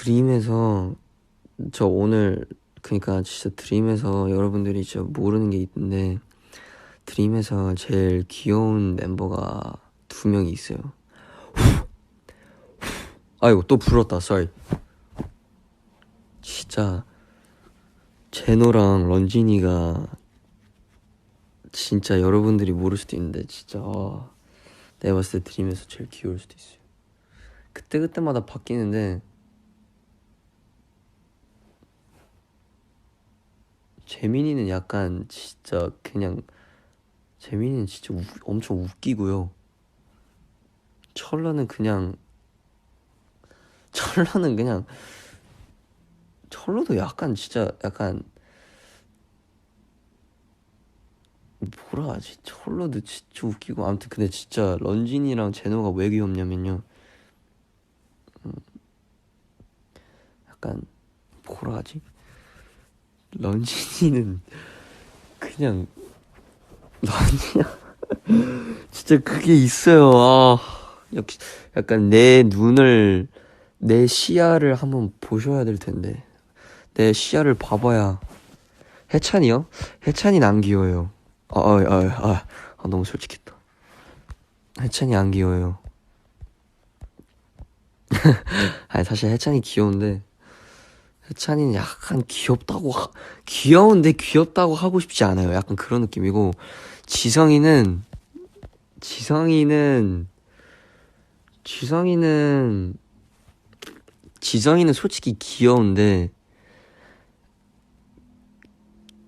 드림에서 저 오늘 그러니까 진짜 드림에서 여러분들이 진짜 모르는 게 있는데 드림에서 제일 귀여운 멤버가 두 명이 있어요. 아이고 또 불었다. sorry. 진짜 제노랑 런쥔이가 진짜 여러분들이 모를 수도 있는데 진짜 아, 내가 봤을 때 드림에서 제일 귀여울 수도 있어요. 그때 그때마다 바뀌는데 재민이는 약간 진짜 그냥 재민이는 진짜 우- 엄청 웃기고요. 철러는 그냥 철러는 그냥 철러도 약간 진짜 약간 뭐라 하지? 철러도 진짜 웃기고 아무튼 근데 진짜 런쥔이랑 제노가 왜 귀엽냐면요. 음, 약간 뭐라 하지? 런쥔이는 그냥 런쥔이 진짜 그게 있어요. 아 역시 약간 내 눈을 내 시야를 한번 보셔야 될 텐데 내 시야를 봐봐야 해찬이요? 해찬이는 안 귀여워요. 아, 아, 아, 아, 아 너무 솔직했다. 해찬이 안 귀여워요. 아니 사실 해찬이 귀여운데 해 찬이는 약간 귀엽다고 하, 귀여운데 귀엽다고 하고 싶지 않아요. 약간 그런 느낌이고 지성이는 지성이는 지성이는 지성이는 솔직히 귀여운데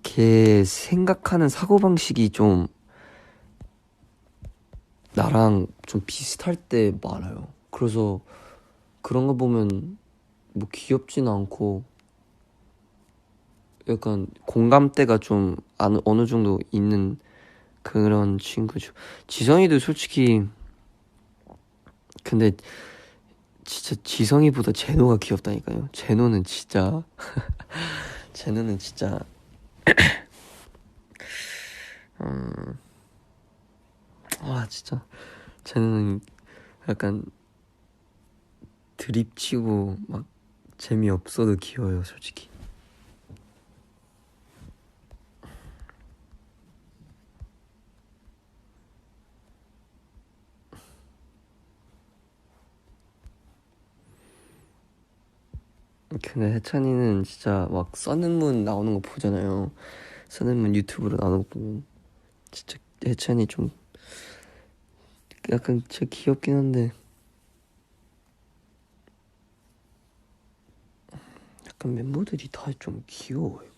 걔 생각하는 사고방식이 좀 나랑 좀 비슷할 때 많아요. 그래서 그런 거 보면 뭐 귀엽진 않고 약간 공감대가 좀 안- 어느 정도 있는 그런 친구죠. 지성이도 솔직히 근데 진짜 지성이보다 제노가 귀엽다니까요. 제노는 진짜 제노는 진짜 음, 와 진짜 제노는 약간 드립치고 막 재미없어도 귀여워요 솔직히 근데 해찬이는 진짜 막 써는 문 나오는 거 보잖아요. 써는 문 유튜브로 나오는 거 보면 진짜 해찬이 좀 약간 진짜 귀엽긴 한데. 약간 멤버들이 다 좀 귀여워요